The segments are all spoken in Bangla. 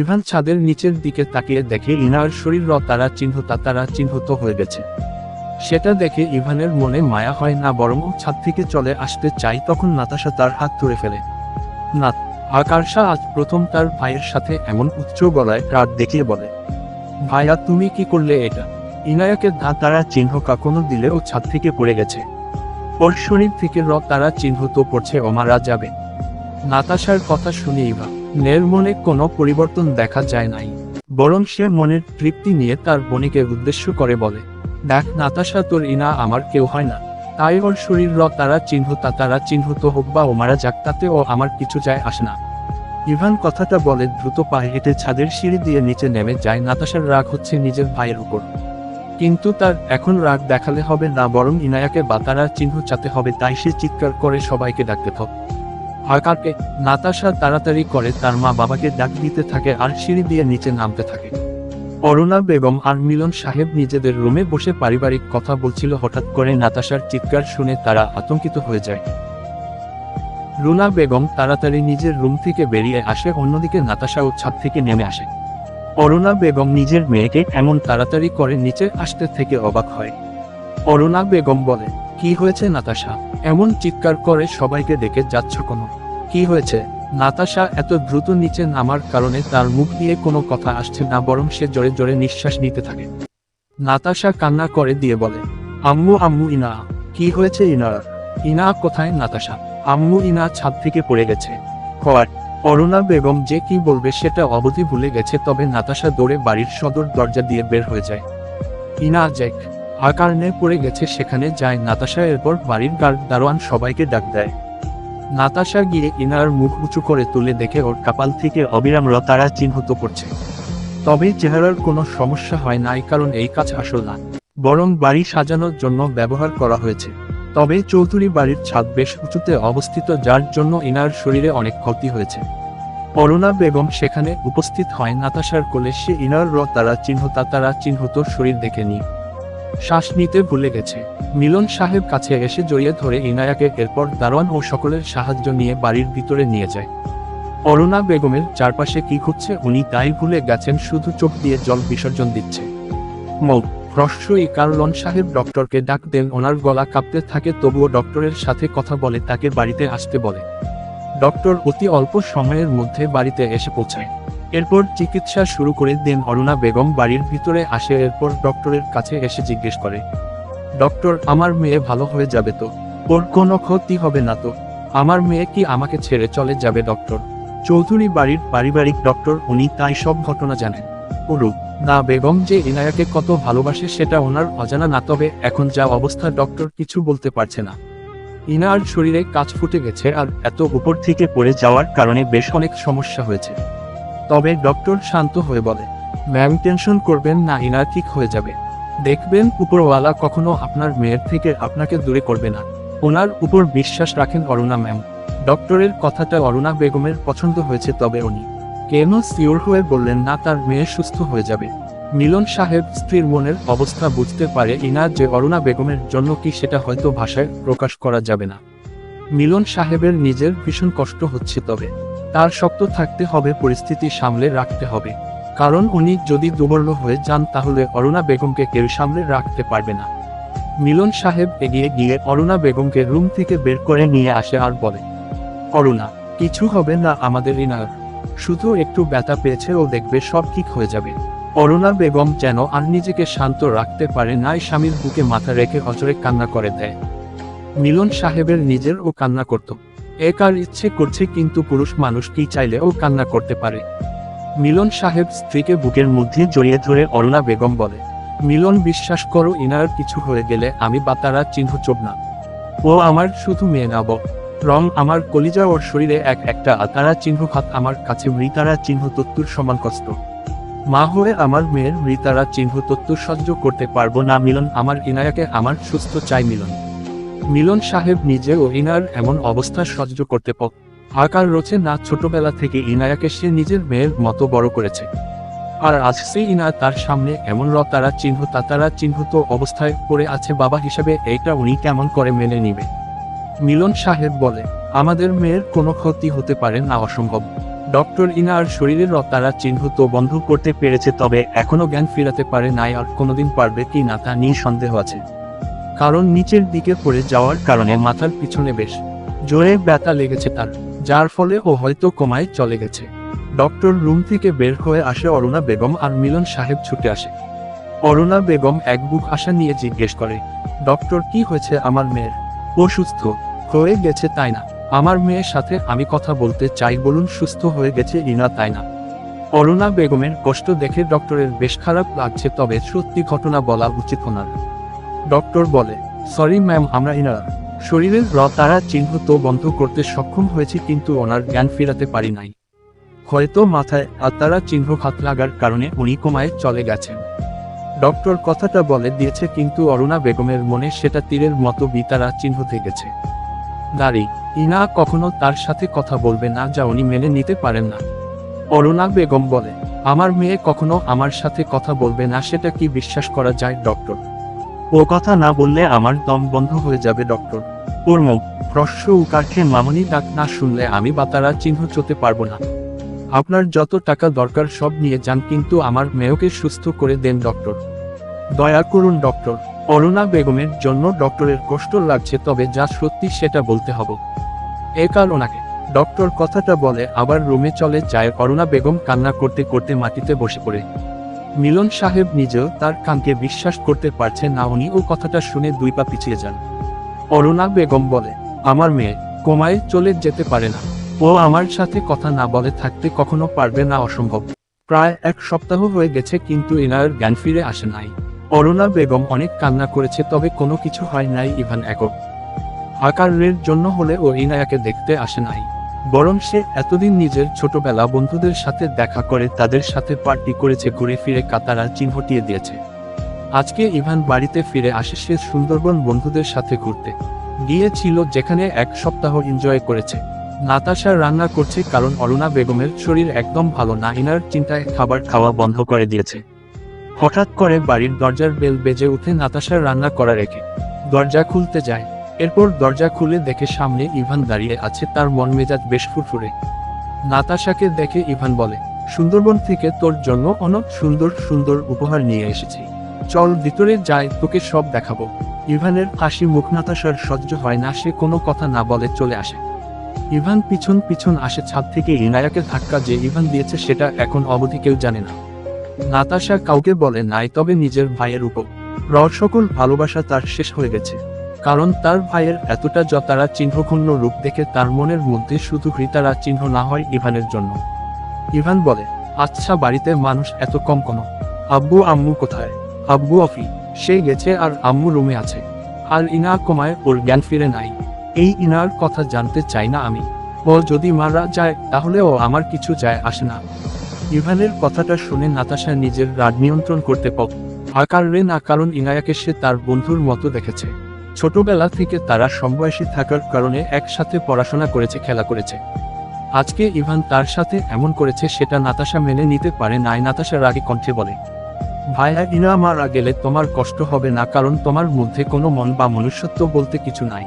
ইভান ছাদের নিচের দিকে তাকিয়ে দেখে ইনার শরীর র তারা চিহ্ন তারা চিহ্নিত হয়ে গেছে। সেটা দেখে ইভানের মনে মায়া হয় না বরং ছাদ থেকে চলে আসতে চাই তখন নাতাশা তার হাত ধরে ফেলে। না আকার্ষা আজ প্রথম তার ভাইয়ের সাথে এমন উচ্চ গলায় রাত দেখিয়ে বলে, ভাইয়া, তুমি কি করলে এটা? ইনায়াকে ধা তারা চিহ্ন কাকনো দিলে ও ছাদ থেকে পড়ে গেছে। ওর শরীর থেকে র তারা চিহ্ন তো পড়ছে ও মারা যাবে। নাতাশার কথা শুনে ইভা নের মনে কোনো পরিবর্তন দেখা যায় নাই। বরং সে মনের তৃপ্তি নিয়ে তার বনিকে উদ্দেশ্য করে বলে, দেখ নাতাশা, তোর ইনা আমার কেউ হয় না। তাই ওর শরীর র, তারা চিহ্ন তা, তারা চিহ্নিত হোক বা ও মারা যাক, তাতে ও আমার কিছু যায় আসে না। ইভান কথাটা বলে দ্রুত পায়ে হেঁটে ছাদের সিঁড়ি দিয়ে নিচে নেমে যায়। নাতাশার রাগ হচ্ছে নিজের ভাইয়ের উপর। কিন্তু তার এখন রাগ দেখালে হবে না, বরং ইনায়াকে বা তারা চিহ্ন চাতে হবে, তাই সে চিৎকার করে সবাইকে ডাকতে থাক। আকারকে নাতাশা তাড়াতাড়ি করে তার মা বাবাকে ডাক দিতে থাকে আর সিঁড়ি দিয়ে নিচে নামতে থাকে। অরুণা বেগম আর মিলন সাহেব নিজেদের রুমে বসে পারিবারিক কথা বলছিল। হঠাৎ করে নাতাশার চিৎকার শুনে তারা আতঙ্কিত হয়ে যায়। রুনা বেগম তাড়াতাড়ি নিজের রুম থেকে বেরিয়ে আসে, অন্যদিকে নাতাশাও ছাদ থেকে নেমে আসে। অরুণা বেগম নিজের মেয়েকে এমন তাড়াতাড়ি করে নিচে আসতে থেকে অবাক হয়। অরুণা বেগম বলে কি হয়েছে নাতাশা? এমন চিৎকার করে সবাইকে ডেকে যাচ্ছ কোনো? কি হয়েছে? নাতাশা এত দ্রুত নিচে নামার কারণে তার মুখ দিয়ে কোনো কথা আসছে না, বরং সে জোরে জোরে নিঃশ্বাস নিতে থাকে। নাতাশা কান্না করে দিয়ে বলে, আম্মু আম্মু, ইনা, কি হয়েছে ইনার ইনা কোথায় নাতাশা? আম্মু, ইনা ছাদ থেকে পড়ে গেছে। কয়ার অরুণা বেগম যে কি বলবে সেটা অবধি ভুলে গেছে, তবে নাতাশা দৌড়ে বাড়ির সদর দরজা দিয়ে বের হয়ে যায়। ইনা জ্যাক আকারণে পড়ে গেছে সেখানে যায় নাতাশা, এরপর বাড়ির গার্ড দারোয়ান সবাইকে ডাক দেয়। নাতাশা গিয়ে ইনার মুখ উঁচু করে তুলে দেখে ওর কপাল থেকে অবিরাম রতারা চিহ্নিত করছে। তবে চেহারার কোনো সমস্যা হয় নাই কারণ এই কাজ আসল না। বরং বাড়ি সাজানোর জন্য ব্যবহার করা হয়েছে। তবে চৌধুরী বাড়ির ছাদ বেশ উঁচুতে অবস্থিত, যার জন্য ইনার শরীরে অনেক ক্ষতি হয়েছে। অরুণা বেগম সেখানে উপস্থিত হয়, নাতাশার কোলে সে ইনার র তারা চিহ্ন তারা চিহ্নিত শরীর দেখে নি শ্বাস নিতে ভুলে গেছে। মিলন সাহেব কাছে এসে জড়িয়ে ধরে ইনায়াকে এরপর দারোয়ান ও সকলের সাহায্য নিয়ে বাড়ির ভিতরে নিয়ে যায়। অরুণা বেগমের চারপাশে কি ঘটছে উনি তাই ভুলে গেছেন শুধু চোখ দিয়ে জল বিসর্জন দিচ্ছে। মৌ হ্রস্বই কার্লন সাহেব ডক্টরকে ডাক দেন, ওনার গলা কাঁপতে থাকে, তবুও ডক্টরের সাথে কথা বলে তাকে বাড়িতে আসতে বলে। ডক্টর অতি অল্প সময়ের মধ্যে বাড়িতে এসে পৌঁছায়। এরপর চিকিৎসা শুরু করে দেন অরুণা বেগম বাড়ির ভিতরে আসে, এরপর ডক্টরের কাছে এসে জিজ্ঞেস করে, ডক্টর, আমার মেয়ে ভালো হয়ে যাবে তো? ওর কোনো ক্ষতি হবে না তো? আমার মেয়ে কি আমাকে ছেড়ে চলে যাবে, ডক্টর? চৌধুরী বাড়ির পারিবারিক ডক্টর, উনি তাই সব ঘটনা জানেন। অরূপ না, বেগম যে ইনায়াকে কত ভালোবাসে সেটা ওনার অজানা না, তবে এখন যা অবস্থা, ডক্টর কিছু বলতে পারছে না। ইনার শরীরে কাজ ফুটে গেছে আর এত উপর থেকে পড়ে যাওয়ার কারণে বেশ অনেক সমস্যা হয়েছে। তবে ডক্টর শান্ত হয়ে বলে, ম্যাম, টেনশন করবেন না, ইনার ঠিক হয়ে যাবে। দেখবেন উপরওয়ালা কখনো আপনার মেয়ের থেকে আপনাকে দূরে করবে না। ওনার উপর বিশ্বাস রাখেন অরুণা ম্যাম। ডক্টরের কথাটা অরুণা বেগমের পছন্দ হয়েছে তবে উনি কেন সিওর হয়ে বললেন, না, তার মেয়ে সুস্থ হয়ে যাবে। মিলন সাহেব স্ত্রীর মনের অবস্থা বুঝতে পারে ইনা যে অরুণা বেগমের জন্য কি সেটা হয়তো ভাষায় প্রকাশ করা যাবে না। মিলন সাহেবের নিজের ভীষণ কষ্ট হচ্ছে তবে। তার শক্ত থাকতে হবে, পরিস্থিতি সামলে রাখতে হবে। কারণ উনি যদি দুর্বল হয়ে যান, তাহলে অরুণা বেগমকে কেউ সামলে রাখতে পারবে না। মিলন সাহেব এগিয়ে গিয়ে অরুণা বেগমকে রুম থেকে বের করে নিয়ে আসে আর বলে, অরুণা, কিছু হবে না আমাদের ইনার। শুধু একটু ব্যথা পেয়েছে, ও দেখবে সব ঠিক হয়ে যাবে। অরুণা বেগম যেন আর নিজেকে শান্ত রাখতে পারে নাই স্বামীর বুকে মাথা রেখে অচরে কান্না করে দেয়। মিলন সাহেবের নিজের ও কান্না করত। এক আর ইচ্ছে করছে কিন্তু পুরুষ মানুষ কি চাইলে ও কান্না করতে পারে। মিলন সাহেব স্ত্রীকে বুকের মধ্যে জড়িয়ে ধরে অরুণা বেগম বলে, মিলন, বিশ্বাস করো, ইনার কিছু হয়ে গেলে আমি বাতারা চিহ্ন চোখ না। ও আমার শুধু মেয়ে নাব রং আমার কলিজা ওর শরীরে এক একটা আতারা চিহ্ন খাত আমার কাছে মৃতারা চিহ্ন তত্ত্বর সমান কষ্ট। মা হয়ে আমার মেয়ের মৃতারা চিহ্ন তত্ত্ব সহ্য করতে পারব না মিলন, আমার ইনায়াকে আমার সুস্থ চাই মিলন। মিলন সাহেব নিজে ও ইনার এমন অবস্থা সহ্য করতে পক আকার রোচে না ছোটবেলা থেকে ইনায়াকে সে নিজের মেয়ের মতো বড় করেছে। আর আজ সে ইনা তার সামনে এমন রতারা চিহ্ন তাতারা চিহ্নিত অবস্থায় পড়ে আছে বাবা হিসাবে এইটা উনি কেমন করে মেনে নিবে? মিলন সাহেব বলে, আমাদের মেয়ের কোনো ক্ষতি হতে পারে না অসম্ভব। ডক্টর ইনার শরীরের রতারা চিহ্ন তো বন্ধ করতে পেরেছে তবে এখনও জ্ঞান ফিরাতে পারে নাই আর কোনোদিন পারবে কি না তা নিয়ে সন্দেহ আছে। কারণ নিচের দিকে পড়ে যাওয়ার কারণে মাথার পিছনে বেশ জোরে ব্যথা লেগেছে তার, যার ফলে ও হয়তো কমায় চলে গেছে। ডক্টর রুম থেকে বের হয়ে আসে অরুণা বেগম আর মিলন সাহেব ছুটে আসে। অরুণা বেগম এক বুক আশা নিয়ে জিজ্ঞেস করে, ডক্টর, কি হয়েছে আমার মেয়ের? ও সুস্থ, হয়ে গেছে তাই না? আমার মেয়ের সাথে আমি কথা বলতে চাই বলুন, সুস্থ হয়ে গেছে ইনা তাই না? অরুণা বেগমের কষ্ট দেখে ডক্টরের বেশ খারাপ লাগছে, তবে সত্যি ঘটনা বলা উচিত ওনার। ডক্টর বলে, সরি ম্যাম, আমরা ইনারা। শরীরের র তারা চিহ্ন তো বন্ধ করতে সক্ষম হয়েছে কিন্তু ওনার জ্ঞান ফেরাতে পারি নাই। হয়তো মাথায় আত্মারা চিহ্ন খাত লাগার কারণে উনি কমায় চলে গেছেন। ডক্টর কথাটা বলে দিয়েছে কিন্তু অরুণা বেগমের মনে সেটা তীরের মতো বিতারা চিহ্ন থেকেছে। দাঁড়ি, ইনা কখনো তার সাথে কথা বলবে না যা উনি মেনে নিতে পারেন না। অরুণা বেগম বলে, আমার মেয়ে কখনো আমার সাথে কথা বলবে না, সেটা কি বিশ্বাস করা যায়, ডক্টর? ও কথা না বললে আমার দম বন্ধ হয়ে যাবে, ডক্টর। ওর মুখ প্রশ্ন উকার্থে মামনি ডাক না শুনলে আমি বাতারা চিহ্ন চতে পারব না। আপনার যত টাকা দরকার সব নিয়ে যান, কিন্তু আমার মেয়েকে সুস্থ করে দেন, ডক্টর। দয়া করুন, ডক্টর। অরুণা বেগমের জন্য ডক্টরের কষ্ট লাগছে, তবে যা সত্যি সেটা বলতে হবে। এ কারণাকে ডক্টর কথাটা বলে আবার রুমে চলে যায় অরুণা বেগম কান্না করতে করতে মাটিতে বসে পড়ে। মিলন সাহেব নিজেও তার কানকে বিশ্বাস করতে পারছে না, উনি ও কথাটা শুনে দুই পা পিছিয়ে যান। অরুণা বেগম বলে, আমার মেয়ে, কোমায় চলে যেতে পারে না। ও আমার সাথে কথা না বলে থাকতে কখনো পারবে না, অসম্ভব। প্রায় এক সপ্তাহ হয়ে গেছে কিন্তু এনার জ্ঞান ফিরে আসে নাই। অরুণা বেগম অনেক কান্না করেছে, তবে কোনো কিছু হয় নাই ইভান একক। আকারের জন্য হলে ও ইনায়াকে দেখতে আসে নাই। বরং সে এতদিন নিজের ছোটবেলা বন্ধুদের সাথে দেখা করে তাদের সাথে পার্টি করেছে, ঘুরে ফিরে কাতারা চিহ্নটিয়ে দিয়েছে। আজকে ইভান বাড়িতে ফিরে আসে সে সুন্দরবন বন্ধুদের সাথে ঘুরতে। গিয়েছিল যেখানে এক সপ্তাহ এনজয় করেছে। নাতাশা রান্না করছে কারণ অরুণা বেগমের শরীর একদম ভালো না, ইনার চিন্তায় খাবার খাওয়া বন্ধ করে দিয়েছে। হঠাৎ করে বাড়ির দরজার বেল বেজে উঠে নাতাশার রান্না করা রেখে দরজা খুলতে যায়। এরপর দরজা খুলে দেখে সামনে ইভান দাঁড়িয়ে আছে, তার মন মেজাজ বেশ ফুরফুরে। নাতাশাকে দেখে ইভান বলে, সুন্দরবন থেকে তোর জন্য অনেক সুন্দর সুন্দর উপহার নিয়ে এসেছি। চল ভিতরে যাই, তোকে সব দেখাবো। ইভানের হাসি মুখ নাতাশার সহ্য হয় না, সে কোনো কথা না বলে চলে আসে। ইভান পিছন পিছন আসে, ছাদ থেকে ইনায়াকে ধাক্কা যে ইভান দিয়েছে সেটা এখন অবধি কেউ জানে না। নাতাশা কাউকে বলে নাই, তবে নিজের ভাইয়ের উপর। র সকল ভালোবাসা তার শেষ হয়ে গেছে। কারণ তার ভাইয়ের এতটা যতারা চিহ্নক্ষুণ্ণ রূপ দেখে তার মনের মধ্যে শুধু হৃতারা চিহ্ন না হয় ইভানের জন্য। ইভান বলে আচ্ছা বাড়িতে মানুষ এত কম কোনো? আব্বু, আম্মু কোথায়? আব্বু অফি, সে গেছে আর আম্মু রুমে আছে। আর ইনা কমায় ওর জ্ঞান ফিরে নাই। এই ইনার কথা জানতে চাই না আমি। ও যদি মারা যায়, তাহলে ও আমার কিছু যায় আসে না। ইভানের কথাটা শুনে নাতাশা নিজের রাগ নিয়ন্ত্রণ করতে পক আকার রে না, কারণ ইনায়াকে সে তার বন্ধুর মতো দেখেছে। ছোটবেলা থেকে তারা সমবয়সী থাকার কারণে একসাথে পড়াশোনা করেছে, খেলা করেছে। আজকে ইভান তার সাথে এমন করেছে সেটা নাতাশা মেনে নিতে পারে নাই, নাতাশা রাগে কণ্ঠে বলে, ভাইয়া, ইনা মারা গেলে তোমার কষ্ট হবে না, কারণ তোমার মধ্যে কোনো মন বা মনুষ্যত্ব বলতে কিছু নাই।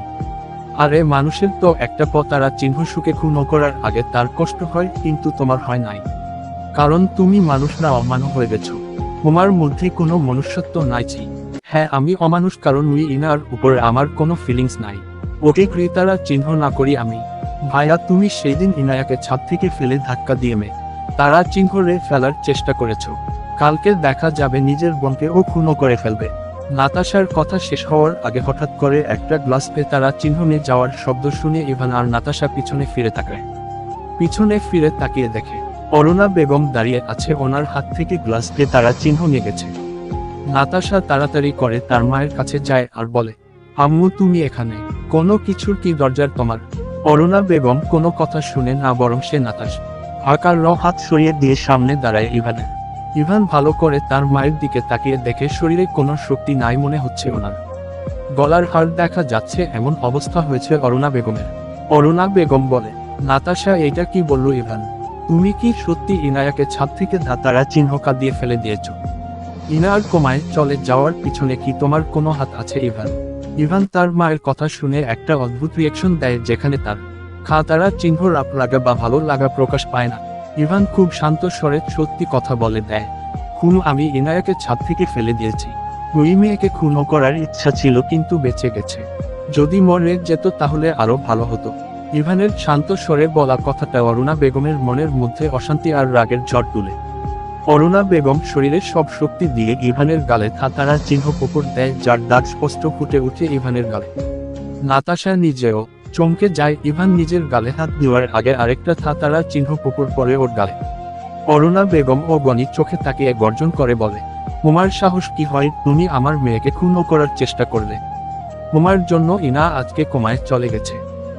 আরে, মানুষের তো একটা পথ, তারা চিহ্ন সুখে খুন করার আগে তার কষ্ট হয়, কিন্তু তোমার হয় নাই। কারণ তুমি মানুষ না হয়ে গেছো। তোমার মধ্যে কোনো মনুষ্যত্ব নাই হ্যাঁ আমি অমানুষ, কারণ উই ইনার উপরে আমার কোনো ফিলিংস নাই। ওকে ক্রেতারা চিহ্ন না করি আমি। ভাইয়া, তুমি সেই দিন ইনায়াকে ছাদ থেকে ফেলে ধাক্কা দিয়ে মে। তারা চিহ্ন রে ফেলার চেষ্টা করেছ। কালকে দেখা যাবে নিজের বোনকে ও খুনও করে ফেলবে। নাতাশার কথা শেষ হওয়ার আগে হঠাৎ করে একটা গ্লাস পেয়ে তারা চিহ্ন নিয়ে যাওয়ার শব্দ শুনে ইভান আর নাতাশা পিছনে ফিরে তাকায়। পিছনে ফিরে তাকিয়ে দেখে। অরুণা বেগম দাঁড়িয়ে আছে, ওনার হাত থেকে গ্লাস পেয়ে তারা চিহ্ন নিয়ে গেছে। নাতাশা তাড়াতাড়ি করে তার মায়ের কাছে যায় আর বলে, আম্মু, তুমি এখানে। কোনো কিছুর কি দরজার তোমার? অরুণা বেগম কোনো কথা শুনে না বরং সে নাতাশ। আকার র হাত সরিয়ে দিয়ে সামনে দাঁড়ায় ইভানে ইভান ভালো করে তার মায়ের দিকে তাকিয়ে দেখে শরীরে কোনো শক্তি নাই মনে হচ্ছে ওনার। গলার হার দেখা যাচ্ছে এমন অবস্থা হয়েছে অরুণা বেগমের। অরুণা বেগম বলে, নাতাশা, এইটা কি বলল ইভান? তুমি কি সত্যি ইনায়াকে ছাদ থেকে ধাতারা চিহ্নকা দিয়ে ফেলে দিয়েছ? ইনার কোমায় চলে যাওয়ার পিছনে কি তোমার কোনো হাত আছে, ইভান? ইভান তার মায়ের কথা শুনে একটা অদ্ভুত রিয়েকশন দেয় যেখানে তার খাতারা চিহ্ন রাপ লাগা বা ভালো লাগা প্রকাশ পায় না। ইভান খুব শান্ত স্বরে সত্যি কথা বলে দেয়, খুন আমি ইনায়াকে ছাদ থেকে ফেলে দিয়েছি। ওই মেয়েকে খুনও করার ইচ্ছা ছিল কিন্তু বেঁচে গেছে। যদি মরে যেত তাহলে আরও ভালো হতো। ইভানের শান্ত স্বরে বলা কথাটা অরুণা বেগমের মনের মধ্যে অশান্তি আর রাগের ঝড় তুলে। অরুণা বেগম শরীরের সব শক্তি দিয়ে ইভানের গালে থাতারা চিহ্ন পুকুর দেয়, যার দাগ স্পষ্ট ফুটে উঠে ইভানের গালে। নাতাশা নিজেও চমকে যায়, ইভান নিজের গালে হাত দেওয়ার আগে আরেকটা থাতারা চিহ্ন পুকুর পরে ওর গালে। অরুণা বেগম ও গণি চোখে তাকিয়ে গর্জন করে বলে, তোমার সাহস কি হয়? তুমি আমার মেয়েকে খুনও করার চেষ্টা করলে। তোমার জন্য ইনা আজকে কমায় চলে গেছে।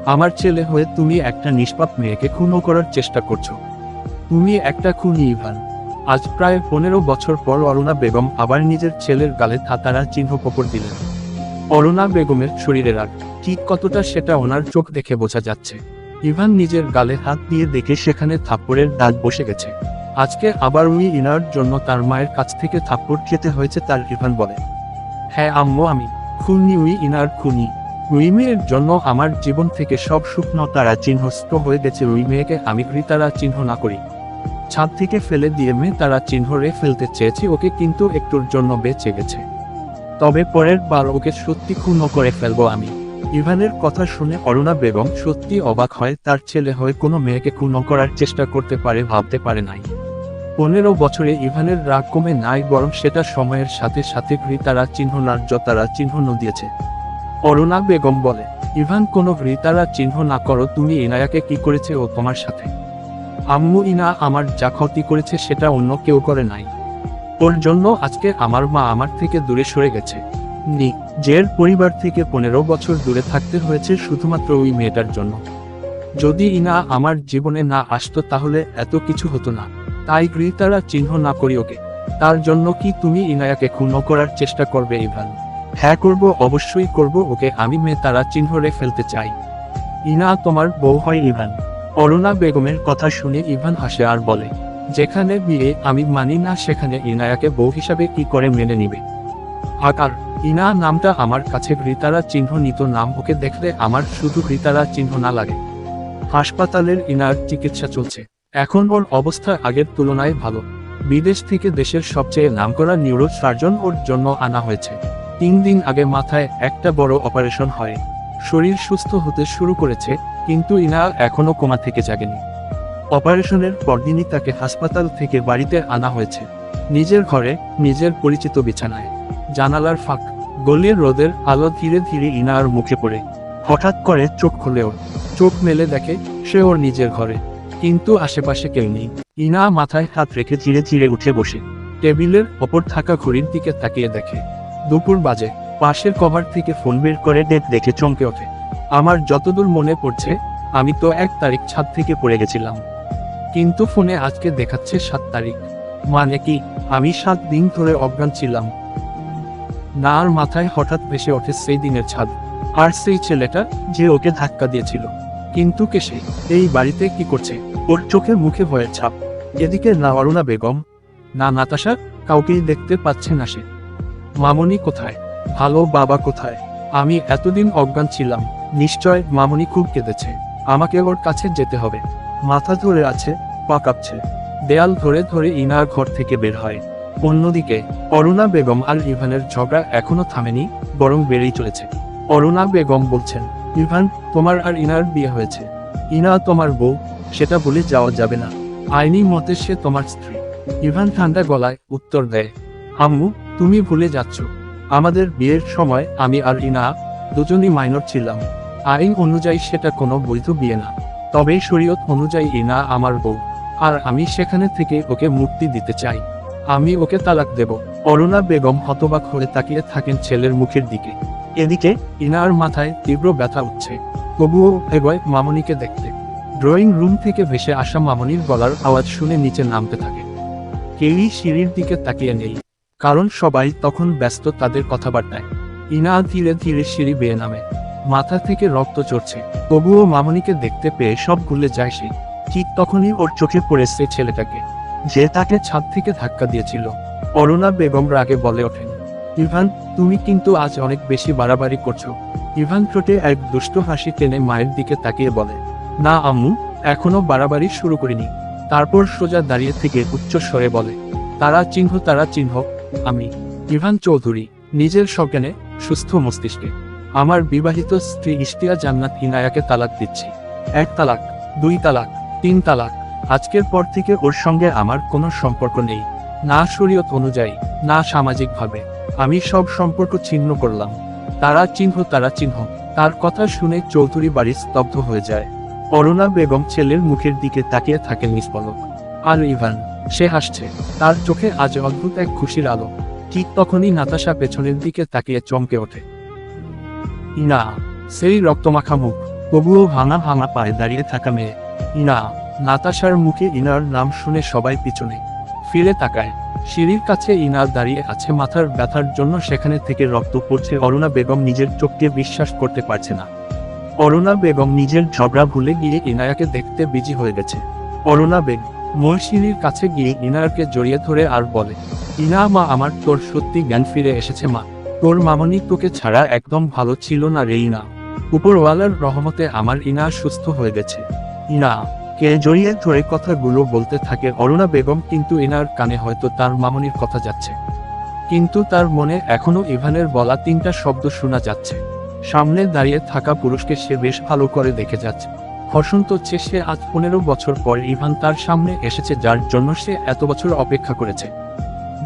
আমার ছেলে হয়ে তুমি একটা নিষ্পাপ মেয়েকে খুনও করার চেষ্টা করছ। তুমি একটা খুনি, ইভান। আজ প্রায় পনেরো বছর পর অরুণা বেগম আবার নিজের ছেলের গালে থাতারা চিহ্ন কপর দিলেন। অরুণা বেগমের শরীরে রাগ ঠিক কতটা সেটা ওনার চোখ দেখে বোঝা যাচ্ছে। ইভান নিজের গালে হাত দিয়ে দেখে সেখানে থাপ্পড়ের দাগ বসে গেছে। আজকে আবার উই ইনার জন্য তার মায়ের কাছ থেকে থাপ্পড় খেতে হয়েছে তার ইভান বলে। হ্যাঁ আম্মু, আমি খুনি উই ইনার খুনি। উই মেয়ের জন্য আমার জীবন থেকে সব শুকনো তারা চিহ্নস্ত হয়ে গেছে। উই মেয়েকে আমি তারা চিহ্ন না করি। ছাদ থেকে ফেলে দিয়ে মেয়ে তারা চিহ্ন রে ফেলতে চেয়েছে, ওকে কিন্তু একটুর জন্য বেঁচে গেছে। তবে পরের বার ওকে সত্যি খুনও করে ফেলব আমি। ইভানের কথা শুনে অরুণা বেগম সত্যি অবাক হয়, তার ছেলে হয়ে কোনো মেয়েকে খুনও করার চেষ্টা করতে পারে, ভাবতে পারে নাই। পনেরো বছরে ইভানের রাগ কমে নাই, বরং সেটা সময়ের সাথে সাথে তারা চিহ্ন নার্যতারা চিহ্ন দিয়েছে। অরুণা বেগম বলে, ইভান, কোনো হৃতারা চিহ্ন না করো, তুমি ইনায়াকে কি করেছে ও তোমার সাথে? আম্মু ইনা আমার যা ক্ষতি করেছে সেটা অন্য কেউ করে নাই। ওর জন্য আজকে আমার মা আমার থেকে দূরে সরে গেছে। নি, জের পরিবার থেকে পনেরো বছর দূরে থাকতে হয়েছে শুধুমাত্র ওই মেয়েটার জন্য। যদি ইনা আমার জীবনে না আসতো তাহলে এত কিছু হতো না। তাই গৃহীতারা চিহ্ন না করি ওকে। তার জন্য কি তুমি ইনায়াকে খুন করার চেষ্টা করবে, ইভান? হ্যাঁ করব, অবশ্যই করব ওকে। আমি মেয়ে তারা চিহ্ন রে ফেলতে চাই। ইনা, তোমার বউ হয়, ইভান। অরুণা বেগমের কথা শুনে ইভান হাসে আর বলে, যেখানে বিয়ে আমি মানি না, সেখানে ইনায়াকে বউ হিসাবে কি করে মেনে নিবে? আকার ইনা নামটা আমার কাছে হৃতারা চিহ্ন নিত নাম, ওকে দেখলে আমার শুধু হৃতারা চিহ্ন না লাগে। হাসপাতালের ইনার চিকিৎসা চলছে। এখন ওর অবস্থা আগের তুলনায় ভালো। বিদেশ থেকে দেশের সবচেয়ে নামকরা নিউরো সার্জন ওর জন্য আনা হয়েছে। তিন দিন আগে মাথায় একটা বড় অপারেশন হয়। শরীর সুস্থ হতে শুরু করেছে, কিন্তু ইনা এখনও কোমা থেকে জাগেনি। অপারেশনের পরদিনই তাকে হাসপাতাল থেকে বাড়িতে আনা হয়েছে। নিজের ঘরে, নিজের পরিচিত বিছানায়। জানালার ফাঁক, গলির রোদের আলো ধীরে ধীরে ইনার মুখে পড়ে। হঠাৎ করে চোখ খুলে ওর। চোখ মেলে দেখে সে ওর নিজের ঘরে। কিন্তু আশেপাশে কেউ নেই। ইনা মাথায় হাত রেখে ধীরে ধীরে উঠে বসে। টেবিলের ওপর থাকা ঘড়ির দিকে তাকিয়ে দেখে। দুপুর বাজে। পাশের কভার থেকে ফোন বের করে ডেট দেখে চমকে ওঠে। আমার যতদূর মনে পড়ছে, আমি তো এক তারিখ ছাদ থেকে পড়ে গেছিলাম। কিন্তু ফোনে আজকে দেখাচ্ছে সাত তারিখ। মানে কি, আমি সাত দিন ধরে অজ্ঞান ছিলাম। না, আর মাথায় হঠাৎ ভেসে ওঠে সেই দিনের ছাদ। আর সেই ছেলেটা যে ওকে ধাক্কা দিয়েছিল। কিন্তু কে সে, এই বাড়িতে কি করছে? ওর চোখের মুখে ভয়ের ছাপ। এদিকে না, অরুণা বেগম, না, নাতাশা, কাউকেই দেখতে পাচ্ছে না সে। মামনি কোথায়? ভালো বাবা কোথায়? আমি এতদিন অজ্ঞান ছিলাম। নিশ্চয় মামনি খুব কেঁদেছে। আমাকে ওর কাছে যেতে হবে। মাথা ধরে আছে, পা কাঁপছে। দেয়াল ধরে ধরে ইনার ঘর থেকে বের হয়। অন্যদিকে, অরুণা বেগম আর ইভানের ঝগড়া এখনও থামেনি, বরং বেড়েই চলেছে। অরুণা বেগম বলছেন, ইভান, তোমার আর ইনার বিয়ে হয়েছে। ইনা তোমার বউ, সেটা বলে যাওয়া যাবে না। আইনি মতে সে তোমার স্ত্রী। ইভান ঠান্ডা গলায় উত্তর দেয়, আম্মু, তুমি ভুলে যাচ্ছ। আমাদের বিয়ের সময় আমি আর ইনা দুজনই মাইনর ছিলাম। আইন অনুযায়ী সেটা কোনো বৈধ বিয়ে না। তবে শরীয়ত অনুযায়ী ইনা আমার বউ, আর আমি সেখানে থেকে ওকে মুক্তি দিতে চাই। আমি ওকে তালাক দেব। অরুণা বেগম হতবাক হয়ে তাকিয়ে থাকেন ছেলের মুখের দিকে। এদিকে ইনার মাথায় তীব্র ব্যথা উঠছে। তবুও এগোয় মামনিকে দেখতে। ড্রয়িং রুম থেকে ভেসে আসা মামনির গলার আওয়াজ শুনে নিচে নামতে থাকে। কেউই সিঁড়ির দিকে তাকিয়ে নেই। কারণ সবাই তখন ব্যস্ত তাদের কথাবার্তায়। ইনা ধীরে ধীরে সিঁড়ি বেয়ে নামে। মাথা থেকে রক্ত চড়ছে। তবুও মামনিকে দেখতে পেয়ে সব ভুলে যায় সে। ঠিক তখনই ওর চোখে পড়েছে ছেলেটাকে। যে তাকে ছাদ থেকে ধাক্কা দিয়েছিল। অরুণা বেগম রাগে বলে ওঠেন, ইভান, তুমি কিন্তু আজ অনেক বেশি বাড়াবাড়ি করছ। ইভান ঠোঁটে এক দুষ্ট হাসি টেনে মায়ের দিকে তাকিয়ে বলে, না, আম্মু, এখনও বাড়াবাড়ি শুরু করিনি। তারপর সোজা দাঁড়িয়ে থেকে উচ্চ স্বরে বলে, তারা চিহ্ন তারা চিহ্ন। আমি, ইভান চৌধুরী, নিজের সজ্ঞানে সুস্থ মস্তিষ্কে। আমার বিবাহিত স্ত্রী ইশতিয়া জান্নাত ইনায়াকে তালাক দিচ্ছি। এক তালাক, দুই তালাক, তিন তালাক। আজকের পর থেকে ওর সঙ্গে আমার কোনো সম্পর্ক নেই। না শরীয়ত অনুযায়ী, না সামাজিকভাবে। আমি সব সম্পর্ক ছিন্ন করলাম। তারা চিহ্ন তারা চিহ্ন। তার কথা শুনে চৌধুরী বাড়ি স্তব্ধ হয়ে যায়। অরুণা বেগম ছেলের মুখের দিকে তাকিয়ে থাকে নিষ্পলক। আর ইভান সে হাসছে। তার চোখে আজ অদ্ভুত এক খুশির আলো। ঠিক তখনই নাতাশা পেছনের দিকে তাকিয়ে চমকে ওঠে। ইনা, সেই রক্তমাখা মুখ। তবুও ভাঙা ভাঙা পায়ে দাঁড়িয়ে থাকা মেয়ে। ইনা, নাতাশার মুখে ইনার নাম শুনে সবাই পিছনে ফিরে তাকায়। সিঁড়ির কাছে ইনার দাঁড়িয়ে আছে মাথার ব্যথার জন্য সেখানে থেকে রক্ত পড়ছে। অরুণা বেগম নিজের চোখকে বিশ্বাস করতে পারছে না। অরুণা বেগম নিজের ঝগড়া ভুলে গিয়ে ইনায়াকে দেখতে বিজি হয়ে গেছে। অরুণা বেগ মহিষিনীর কাছে গিয়ে ইনায়াকে জড়িয়ে ধরে আর বলে, ইনা মা, আমার তোর সত্যি জ্ঞান ফিরে এসেছে মা। তোর মামনি তোকে ছাড়া একদম ভালো ছিল না রে ইনা। উপরওয়ালার রহমতে আমার ইনা সুস্থ হয়ে গেছে। ইনা, কে জড়িয়ে ধরে কথাগুলো বলতে থাকে অরুণা বেগম কিন্তু ইনার কানে হয়তো তার মামনির কথা যাচ্ছে। কিন্তু তার মনে এখনও ইভানের বলা তিনটা শব্দ শোনা যাচ্ছে। সামনে দাঁড়িয়ে থাকা পুরুষকে সে বেশ ভালো করে দেখে যাচ্ছে। হসন্ত হচ্ছে সে আজ পনেরো বছর পর ইভান তার সামনে এসেছে, যার জন্য সে এত বছর অপেক্ষা করেছে।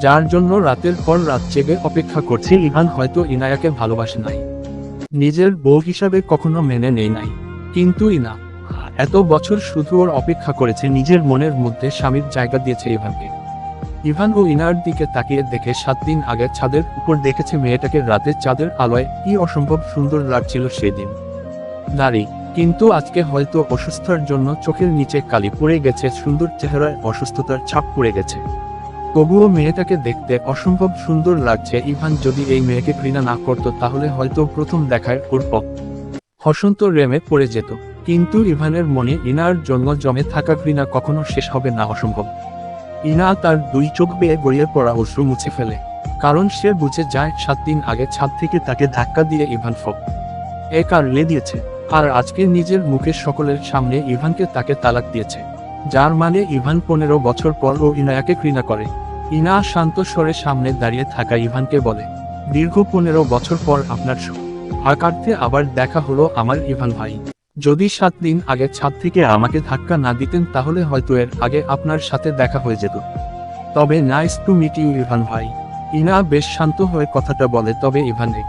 যার জন্য রাতের পর রাত জেগে অপেক্ষা করছে ইভান, হয়তো ইনায়াকে ভালোবাসে নাই। নিজের বউ হিসাবে কখনো মেনে নেই নাই। কিন্তু ইনা, এত বছর শুধু ওর অপেক্ষা করেছে, নিজের মনের মধ্যে স্বামীর জায়গা দিয়েছে ইভানকে। ইভান ও ইনার দিকে তাকিয়ে দেখে সাত দিন আগে ছাদের উপর দেখেছে মেয়েটাকে, রাতে চাঁদের আলোয় কি অসম্ভব সুন্দর লাগছিল সেদিন। নারী কিন্তু আজকে হয়তো অসুস্থতার জন্য চোখের নিচে কালি পড়ে গেছে, সুন্দর চেহারায় অসুস্থতার ছাপ পড়ে গেছে। তবুও মেয়েটাকে দেখতে অসম্ভব সুন্দর লাগছে। ইভান যদি এই মেয়েকে ঘৃণা না করত, তাহলে হয়তো প্রথম দেখায় ওর হসন্ত রেমে পড়ে যেত। কিন্তু ইভানের মনে ইনার জন্য জমে থাকা ঘৃণা কখনো শেষ হবে না অসম্ভব। ইনা তার দুই চোখ বেয়ে গড়িয়ে পড়া অশ্রু মুছে ফেলে। কারণ সে বুঝে যায়, সাত দিন আগে ছাদ থেকে তাকে ধাক্কা দিয়ে ইভান ফক। এ কারণে দিয়েছে। আর আজকে নিজের মুখের সকলের সামনে ইভানকে তাকে তালাক দিয়েছে। যার মানে ইভান পনেরো বছর পর ও ইনায়াকে ঘৃণা করে। ইনা শান্ত স্বরে সামনে দাঁড়িয়ে থাকা ইভানকে বলে, দীর্ঘ পনেরো বছর পর আপনার আকার্থে আবার দেখা হলো আমার ইভান ভাই। যদি সাত দিন আগে ছাদ থেকে আমাকে ধাক্কা না দিতেন তাহলে হয়তো এর আগে আপনার সাথে দেখা হয়ে যেত। তবে nice to meet you Evan ভাই। ইনা বেশ শান্ত হয়ে কথাটা বলে, তবে ইভানে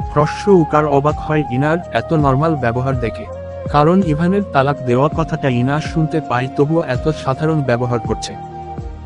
হ্রস্ব উকার অবাক হয় ইনার, এত নর্মাল ব্যবহার দেখে। কারণ ইভানের তালাক দেওয়ার কথাটা ইনা শুনতে পায়, তবুও এত সাধারণ ব্যবহার করছে।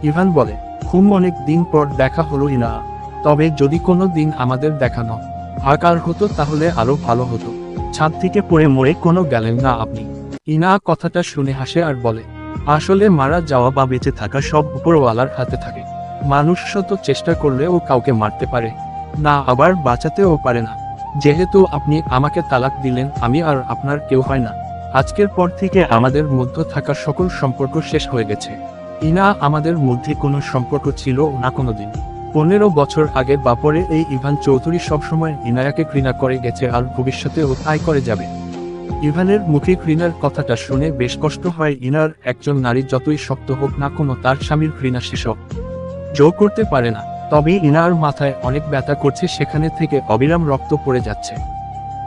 ইভান বলে, খুব অনেক দিন পর দেখা হলো ইনা। তবে যদি কোনো দিন আমাদের দেখানো আকার হতো তাহলে আরও ভালো হতো। ছাদ থেকে পড়ে মরে কোনো গেলেন না আপনি। ইনা কথাটা শুনে হাসে আর বলে, আসলে মারা যাওয়া বা বেঁচে থাকা সব উপরওয়ালার হাতে থাকে। মানুষ শত চেষ্টা করলেও কাউকে মারতে পারে। না, আবার বাঁচাতেও পারে না। যেহেতু আপনি আমাকে তালাক দিলেন, আমি আর আপনার কেউ হয় না। আজকের পর থেকে আমাদের মধ্যে থাকা সকল সম্পর্ক শেষ হয়ে গেছে। ইনা, আমাদের মধ্যে কোনো সম্পর্ক ছিল না কোনোদিন। পনেরো বছর আগে বাপরে এই ইভান চৌধুরী সবসময় ইনায়াকে ঘৃণা করে গেছে আর ভবিষ্যতেও তাই করে যাবে। ইভানের মুখে ঘৃণার কথাটা শুনে বেশ কষ্ট হয় ইনার, একজন নারী যতই শক্ত হোক না কোনো তার স্বামীর ঘৃণা শেষক জোর করতে পারে না। তবে ইনার মাথায় অনেক ব্যথা করছে, সেখানে থেকে অবিরাম রক্ত পড়ে যাচ্ছে।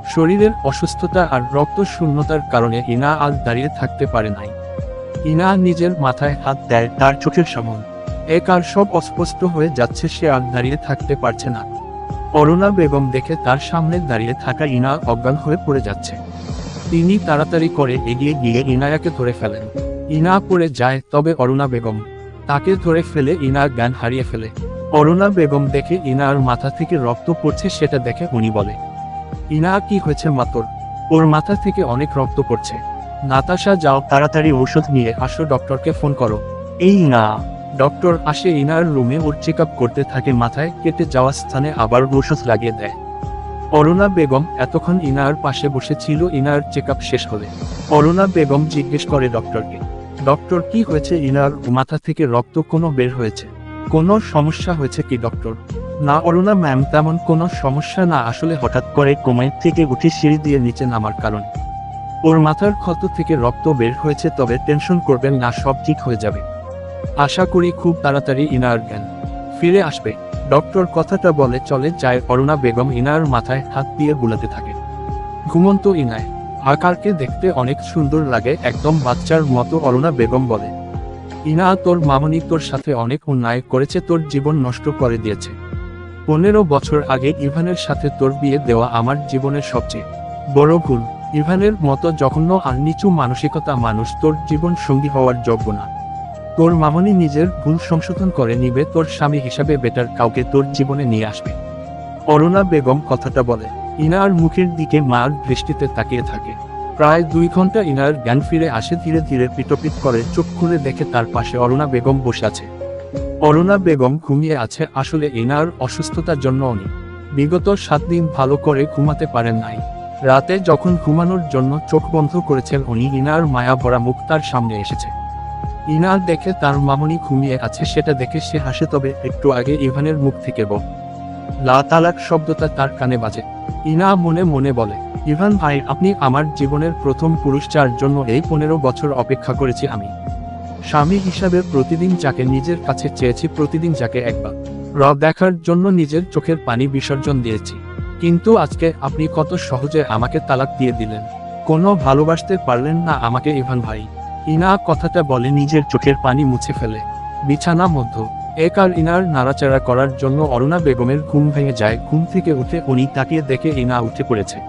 শরীরের অসুস্থতা আর রক্ত শূন্যতার কারণে ইনা আজ দাঁড়িয়ে থাকতে পারে নাই। ইনা নিজের মাথায় হাত দেয়, তার চোখের সামন। এক আর সব অস্পষ্ট হয়ে যাচ্ছে, সে আর দাঁড়িয়ে থাকতে পারছে না। অরুণা বেগম দেখে তার সামনে দাঁড়িয়ে থাকা ইনা অজ্ঞান হয়ে পড়ে যাচ্ছে। তিনি তাড়াতাড়ি করে এগিয়ে গিয়ে ইনায়াকে ধরে ফেলেন। ইনা পড়ে যায়, তবে অরুণা বেগম তাকে ধরে ফেলে ইনা জ্ঞান হারিয়ে ফেলে। অরুণা বেগম দেখে ইনার মাথা থেকে রক্ত পড়ছে সেটা দেখে উনি বলে, ইনা, কি হয়েছে মাতর? ওর মাথা থেকে অনেক রক্ত পড়ছে। নাতাশা, যাও, তাড়াতাড়ি ঔষধ নিয়ে আসো, ডক্টরকে ফোন করো। এই না। ডক্টর আসে ইনার রুমে, ওর চেক করতে থাকে মাথায়, কেটে যাওয়া স্থানে আবার ঔষধ লাগিয়ে দেয়। অরুণা বেগম এতক্ষণ ইনার পাশে বসেছিল, ইনার চেক শেষ হলে। অরুণা বেগম জিজ্ঞেস করে ডক্টরকে, ডক্টর, কি হয়েছে? ইনার মাথা থেকে রক্ত কোনো বের হয়েছে? কোনো সমস্যা হয়েছে কি ডক্টর না, অরুণা ম্যাম তেমন কোনো সমস্যা না। আসলে হঠাৎ করে কোমাইয়ের থেকে উঠে সিঁড়ি দিয়ে নিচে নামার কারণে। ওর মাথার ক্ষত থেকে রক্ত বের হয়েছে, তবে টেনশন করবেন না, সব ঠিক হয়ে যাবে। আশা করি খুব তাড়াতাড়ি ইনার জ্ঞান ফিরে আসবে। ডক্টর কথাটা বলে চলে যায় অরুণা বেগম ইনার মাথায় হাত দিয়ে বুলাতে থাকে। ঘুমন্ত ইনায়। আকারকে দেখতে অনেক সুন্দর লাগে, একদম বাচ্চার মতো, অরুণা বেগম বলে। ইনা তোর মামনি তোর সাথে অনেক অন্যায় করেছে, তোর জীবন নষ্ট করে দিয়েছে। পনেরো বছর আগে ইভানের সাথে তোর বিয়ে দেওয়া আমার জীবনের সবচেয়ে বড় ভুল। ইভানের মতো জঘন্য আর নিচু মানসিকতা মানুষ তোর জীবন সঙ্গী হওয়ার যোগ্য না। তোর মামনি নিজের ভুল সংশোধন করে নিবে, তোর স্বামী হিসাবে বেটার কাউকে তোর জীবনে নিয়ে আসবে। অরুণা বেগম কথাটা বলে, ইনার মুখের দিকে মার দৃষ্টিতে তাকিয়ে থাকে। প্রায় দুই ঘণ্টা ইনার জ্ঞান ফিরে আসে, ধীরে ধীরে পিটপিট করে, চোখ খুলে দেখে তার পাশে অরুণা বেগম বসে আছে। অরুণা বেগম ঘুমিয়ে আছে, আসলে ইনার অসুস্থতার জন্য উনি। বিগত সাত দিন ভালো করে ঘুমাতে পারেন নাই। রাতে যখন ঘুমানোর জন্য চোখ বন্ধ করেছেন উনি, ইনার মায়া ভরা মুখ তার সামনে এসেছে। ইনার দেখে তার মামনি ঘুমিয়ে আছে, সেটা দেখে সে হাসে, তবে একটু আগে ইভানের মুখ থেকে বল। লা তালাক শব্দটা তার কানে বাজে। ইনা মনে মনে বলে ইভান ভাই, আপনি আমার জীবনের প্রথম পুরুষ যার জন্য এই পনেরো বছর অপেক্ষা করেছি আমি। স্বামী হিসাবে প্রতিদিন যাকে নিজের কাছে চেয়েছি, প্রতিদিন যাকে একবার র দেখার জন্য নিজের চোখের পানি বিসর্জন দিয়েছি। কিন্তু আজকে আপনি কত সহজে আমাকে তালাক দিয়ে দিলেন। কোনো ভালোবাসতে পারলেন না আমাকে ইভান ভাই। ইনা কথাটা বলে নিজের চোখের পানি মুছে ফেলে। বিছানা মধ্য। এক আর ইনার নাড়াচাড়া করার জন্য অরুণা বেগমের ঘুম ভেঙে যায়। ঘুম থেকে উঠে উনি তাকিয়ে দেখে ইনা উঠে পড়েছে।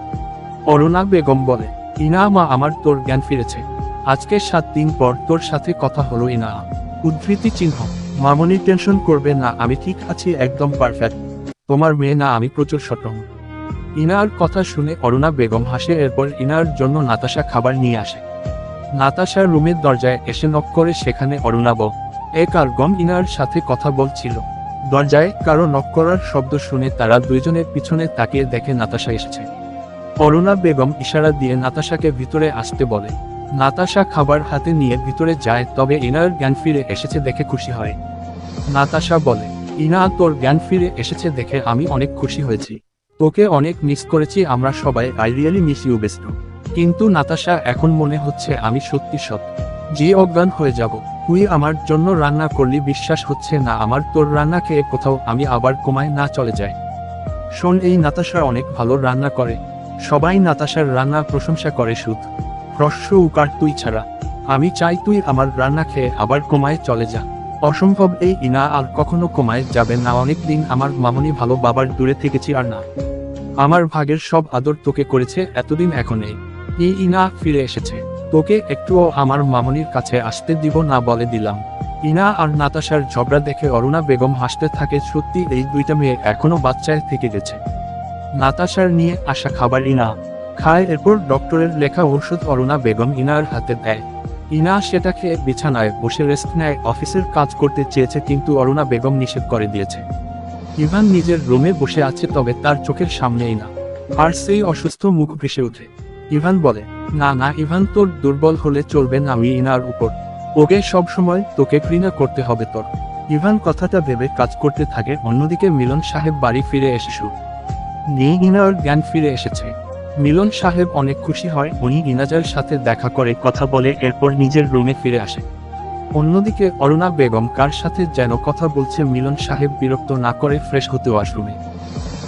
অরুণা বেগম বলে, ইনা মা, আমার তোর জ্ঞান ফিরেছে। আজকে সাত দিন পর তোর সাথে কথা হলো ইনা। উদ্ধৃতি চিহ্ন মামনি টেনশন করবে না, আমি ঠিক আছি, একদম পারফেক্ট তোমার মেয়ে না, আমি প্রচুর সটম ইনার কথা শুনে অরুণা বেগম হাসে, এরপর ইনার জন্য নাতাশা খাবার নিয়ে আসে। নাতাশার রুমের দরজায় এসে নক করে সেখানে অরুণাব এক আর গম? ইনার সাথে কথা বলছিল। দরজায় কারও নক করার শব্দ শুনে তারা দুইজনের পিছনে তাকিয়ে দেখে নাতাশা এসেছে। অরুণা বেগম ইশারা দিয়ে নাতাশাকে ভিতরে আসতে বলে। নাতাশা খাবার হাতে নিয়ে ভিতরে যায়, তবে ইনার জ্ঞান ফিরে এসেছে দেখে খুশি হয়। নাতাশা বলে, ইনা, তোর জ্ঞান ফিরে এসেছে দেখে আমি অনেক খুশি হয়েছি। তোকে অনেক মিস করেছি, আমরা সবাই, I really miss you, best কিন্তু নাতাশা, এখন মনে হচ্ছে আমি সত্যি সৎ। যে অজ্ঞান হয়ে যাব, তুই আমার জন্য রান্না করলি, বিশ্বাস হচ্ছে না আমার, তোর রান্না খেয়ে কোথাও আমি আবার কমায় না চলে যাই। শোন, এই নাতাশা অনেক ভালো রান্না করে। সবাই নাতাশার রান্নার প্রশংসা করে সুদ হ্রস্ব উকার তুই ছাড়া। আমি চাই তুই আমার রান্না খেয়ে আবার কমায় চলে যা। অসম্ভব এই ইনা আর কখনো কমায় যাবে না। অনেক দিন আমার মামনি ভালো বাবার দূরে থেকেছি আর না। আমার ভাগের সব আদর তোকে করেছে, এতদিন এখন এই ইনা ফিরে এসেছে। তোকে একটুও আমার মামনির কাছে আসতে দিব না বলে দিলাম। ইনা আর নাতাশার ঝগড়া দেখে অরুণা বেগম হাসতে থাকে, সত্যি এই দুইটা মেয়ে এখনও বাচ্চায় থেকে গেছে। নাতাশার নিয়ে আসা খাবার ইনা খায় এরপর ডক্টরের লেখা ওষুধ অরুণা বেগম ইনার হাতে দেয়। ইনা সেটা খেয়ে বিছানায় বসে রেস্ট নেয়, অফিসের কাজ করতে চেয়েছে কিন্তু অরুণা বেগম নিষেধ করে দিয়েছে। ইভান নিজের রুমে বসে আছে তবে তার চোখের সামনেই না। আর সেই অসুস্থ মুখ ভেসে ওঠে। ইভান বলে, না না, ইভান তোর দুর্বল হলে চলবে না, আমি ইনার উপর। ওকে সব সময় তোকে ঘৃণা করতে হবে তোর। ইভান কথাটা ভেবে কাজ করতে থাকে, অন্যদিকে মিলন সাহেব বাড়ি ফিরে এসে শু নিয়ে জ্ঞান ফিরে এসেছে। মিলন সাহেব অনেক খুশি হয়, উনি ইনাজার সাথে দেখা করে কথা বলে, এরপর নিজের রুমে ফিরে আসে। অন্যদিকে অরুণা বেগম কার সাথে যেন কথা বলছে মিলন সাহেব বিরক্ত না করে ফ্রেশ হতে ওয়াশরুমে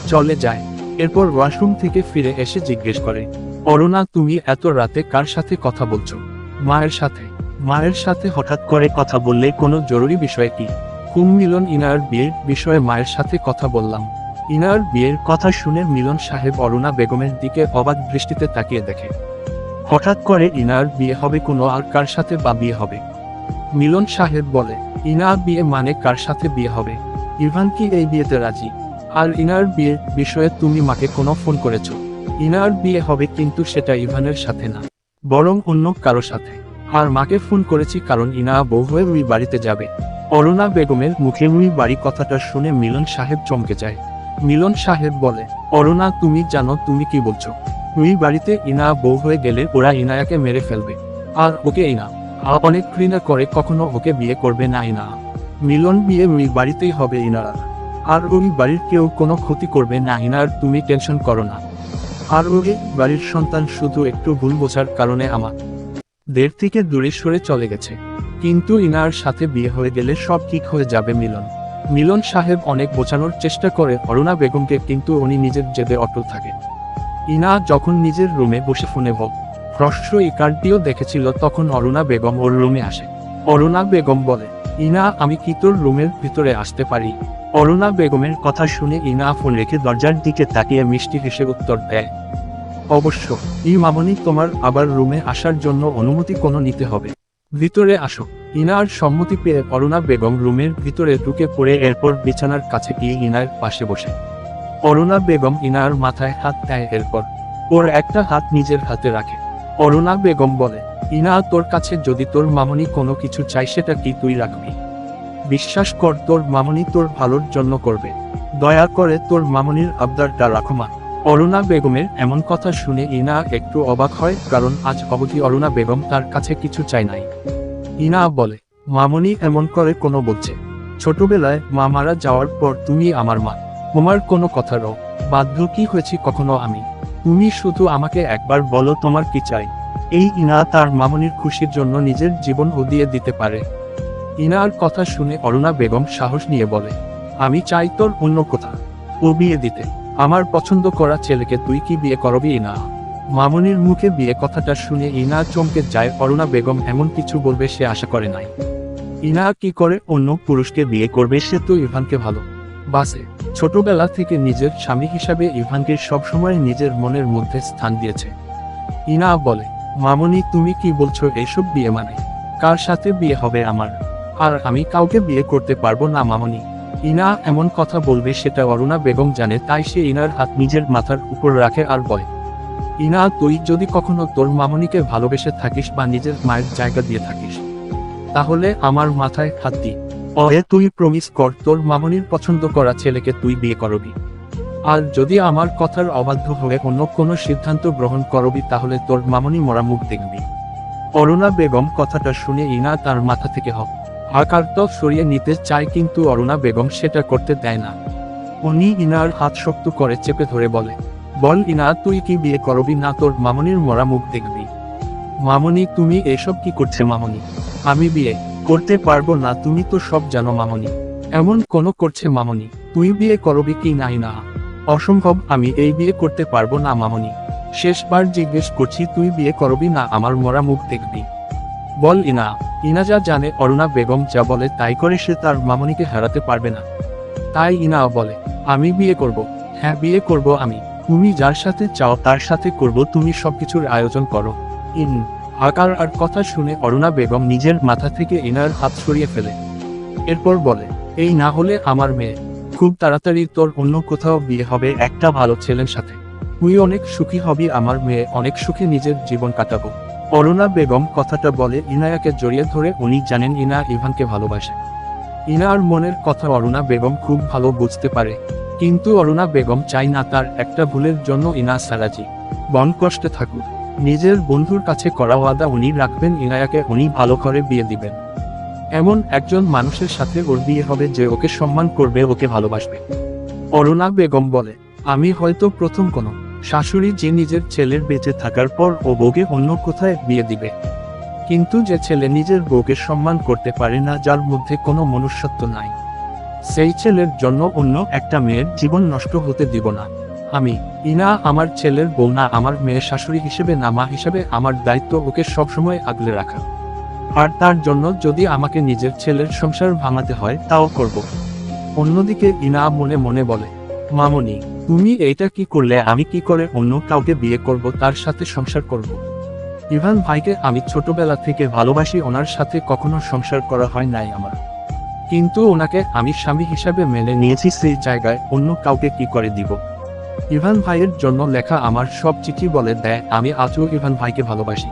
চলে যায়, এরপর ওয়াশরুম থেকে ফিরে এসে জিজ্ঞেস করে, অরুণা, তুমি এত রাতে কার সাথে কথা বলছো? মায়ের সাথে। মায়ের সাথে? হঠাৎ করে কথা বললে কোনো জরুরি বিষয় কি? কুম মিলন ইনার বিয়ের বিষয়ে মায়ের সাথে কথা বললাম। ইনার বিয়ের কথা শুনে মিলন সাহেব অরুণা বেগমের দিকে অবাক দৃষ্টিতে তাকিয়ে দেখে। হঠাৎ করে ইনার বিয়ে হবে কোনো আর কার সাথে বা বিয়ে হবে? মিলন সাহেব বলে, ইনার বিয়ে মানে কার সাথে বিয়ে হবে? ইভান কি এই বিয়েতে রাজি? আর ইনার বিয়ের বিষয়ে তুমি মাকে কোনো ফোন করেছ? ইনার বিয়ে হবে কিন্তু সেটা ইভানের সাথে না, বরং অন্য কারও সাথে। আর মাকে ফোন করেছি কারণ ইনা বউ হয়ে উই বাড়িতে যাবে। অরুণা বেগমের মুখে উই বাড়ি কথাটা শুনে মিলন সাহেব চমকে যায়। মিলন সাহেব বলে, অরুণা, তুমি জানো তুমি কি বলছো? উই বাড়িতে ইনা বউ হয়ে গেলে ওরা ইনায়াকে মেরে ফেলবে। আর ওকে ইনা অনেক ঘৃণা করে কখনো ওকে বিয়ে করবে না ইনা। মিলন বিয়ে উই বাড়িতেই হবে ইনারা। আর ওই বাড়ির কেউ কোনো ক্ষতি করবে না ইনার তুমি টেনশন করো না। আর ওই বাড়ির সন্তান শুধু একটু ভুল বোঝার কারণে আমার দের থেকে দূরে সরে চলে গেছে। কিন্তু ইনার সাথে বিয়ে হয়ে গেলে সব ঠিক হয়ে যাবে মিলন। মিলন সাহেব অনেক বোঝানোর চেষ্টা করে অরুণা বেগমকে, কিন্তু উনি নিজের জেদে অটল থাকে। ইনা যখন নিজের রুমে বসে ফোনে হোক হ্রস্ব এই কার্ডটিও দেখেছিল, তখন অরুণা বেগম ওর রুমে আসে। অরুণা বেগম বলে, ইনা, আমি কি তোর রুমের ভিতরে আসতে পারি? অরুণা বেগমের কথা শুনে ইনা ফোন রেখে দরজার দিকে তাকিয়ে মিষ্টি হেসে উত্তর দেয়, অবশ্য, ই মামনি, তোমার আবার রুমে আসার জন্য অনুমতি কোনো নিতে হবে। ভিতরে আসো। ইনার সম্মতি পেয়ে অরুণা বেগম রুমের ভিতরে ঢুকে পড়ে এরপর বিছানার কাছে গিয়ে ইনার পাশে বসে। অরুণা বেগম ইনার মাথায় হাত দেয় এরপর। ওর একটা হাত নিজের হাতে রাখে। অরুণা বেগম বলে, ইনা, তোর কাছে যদি তোর মামনি কোনো কিছু চাই সেটা কি তুই রাখবি? বিশ্বাস কর, তোর মামনি তোর ভালোর জন্য করবে। দয়া করে তোর মামনির আবদারটা রাখো, মা। অরুণা বেগমের এমন কথা শুনে ইনা একটু অবাক হয়, কারণ আজ অবধি অরুণা বেগম তার কাছে কিছু চাই নাই। ইনা বলে, মামনি এমন করে কোনো বলছে। ছোটবেলায় মা মারা যাওয়ার পর তুমি আমার মা। তোমার কোনো কথারও বাধ্য কি হয়েছি কখনো আমি। তুমি শুধু আমাকে একবার বলো তোমার কি চাই। এই ইনা তার মামনির খুশির জন্য নিজের জীবন উদিয়ে দিতে পারে। ইনার কথা শুনে অরুণা বেগম সাহস নিয়ে বলে, আমি চাই তোর অন্য কথা। ও বিয়ে দিতে। আমার পছন্দ করা ছেলেকে তুই কি বিয়ে করবি ইনা মামনির মুখে বিয়ে কথাটা শুনে ইনা চমকে যায়, অরুণা বেগম এমন কিছু বলবে সে আশা করে নাই। ইনা কি করে অন্য পুরুষকে বিয়ে করবে সে তো ইভানকে ভালো বাসে। ছোটবেলা থেকে নিজের স্বামী হিসাবে ইভানকে সবসময় নিজের মনের মধ্যে স্থান দিয়েছে। ইনা বলে, মামনি, তুমি কি বলছো এইসব বিয়ে মানে? কার সাথে বিয়ে হবে আমার? আর আমি কাউকে বিয়ে করতে পারব না, মামনি? ইনা এমন কথা বলবে সেটা অরুণা বেগম জানে, তাই সে ইনার হাত নিজের মাথার উপর রাখে আর বলে ইনা, তুই যদি কখনো তোর মামনিকে ভালোবেসে থাকিস বা নিজের মায়ের জায়গা দিয়ে থাকিস, তাহলে আমার মাথায় হাত দি। অয়ে, তুই প্রমিস কর, তোর মামনির পছন্দ করা ছেলেকে তুই বিয়ে করবি। আর যদি আমার কথার অবাধ্য হয়ে অন্য কোনো সিদ্ধান্ত গ্রহণ করবি, তাহলে তোর মামনি মরা মুখ দেখবি। অরুণা বেগম কথাটা শুনে ইনা তার মাথা থেকে হক আকারত সরিয়ে নিতে চায়, কিন্তু অরুণা বেগম সেটা করতে দেয় না। উনি ইনার হাত শক্ত করে চেপে ধরে বলে বল ইনা তুই কি বিয়ে করবি না, তোর মামনির মরা মুখ দেখবি। মামনি, তুমি এসব কি করছে মামনি? আমি বিয়ে করতে পারব না, তুমি তো সব জানো মামনি। এমন কোনো করছে মামনি, তুই বিয়ে করবি কি নাই না। অসম্ভব, আমি এই বিয়ে করতে পারব না মামনি। শেষবার জিজ্ঞেস করছি, তুই বিয়ে করবি না, আমার মরা মুখ দেখবি। বল ইনা ইনা যা জানে, অরুণা বেগম যা বলে, তাই করে সে তার মামনিকে হারাতে পারবে না। তাই ইনা বলে, আমি বিয়ে করব। হ্যাঁ বিয়ে করব আমি। তুমি যার সাথে চাও তার সাথে করব, তুমি সবকিছুর আয়োজন করো। ইন, আকার আর কথা শুনে অরুণা বেগম নিজের মাথা থেকে ইনার হাত সরিয়ে ফেলে। এরপর বলে, এই না হলে আমার মেয়ে, খুব তাড়াতাড়ি তোর অন্য কোথাও বিয়ে হবে, একটা ভালো ছেলের সাথে। তুই অনেক সুখী হবি, আমার মেয়ে অনেক সুখে নিজের জীবন কাটাবো। অরুণা বেগম কথাটা বলে ইনায়াকে জড়িয়ে ধরে, উনি জানেন ইনা ইভানকে ভালোবাসে। ইনার মনের কথা অরুণা বেগম খুব ভালো বুঝতে পারে। কিন্তু অরুণা বেগম চাই না তার একটা ভুলের জন্য ইনা সারাজি। বন কষ্টে থাকুক। নিজের বন্ধুর কাছে করা ওয়াদা উনি রাখবেন, ইনায়াকে উনি ভালো করে বিয়ে দিবেন। এমন একজন মানুষের সাথে ওর বিয়ে হবে যে ওকে সম্মান করবে, ওকে ভালোবাসবে। অরুণা বেগম বলে, আমি হয়তো প্রথম কোনো শাশুড়ি যে নিজের ছেলের বেঁচে থাকার পর ও বউকে অন্য কোথায় বিয়ে দিবে। কিন্তু যে ছেলে নিজের বউকে সম্মান করতে পারে না, যার মধ্যে কোনো মনুষ্যত্ব নাই। সেই ছেলের জন্য অন্য একটা মেয়ের জীবন নষ্ট হতে দিব না। আমি, ইনা আমার ছেলের বউ না, আমার মেয়ের শাশুড়ি হিসেবে না, মা হিসেবে আমার দায়িত্ব ওকে সবসময় আগলে রাখা। আর তার জন্য যদি আমাকে নিজের ছেলের সংসার ভাঙাতে হয়, তাও করব। অন্যদিকে ইনা মনে মনে বলে, মামনি, তুমি এইটা কি করলে? আমি কি করে অন্য কাউকে বিয়ে করব, তার সাথে সংসার করব? ইভান ভাইকে আমি ছোটবেলা থেকে ভালোবাসি, ওনার সাথে কখনো সংসার করা হয় নাই আমার। কিন্তু ওনাকে আমি স্বামী হিসাবে মেনে নিয়েছি সেই জায়গায় অন্য কাউকে কি করে দিব? ইভান ভাইয়ের জন্য লেখা আমার সব চিঠি বলে দেয়, আমি আজও ইভান ভাইকে ভালোবাসি।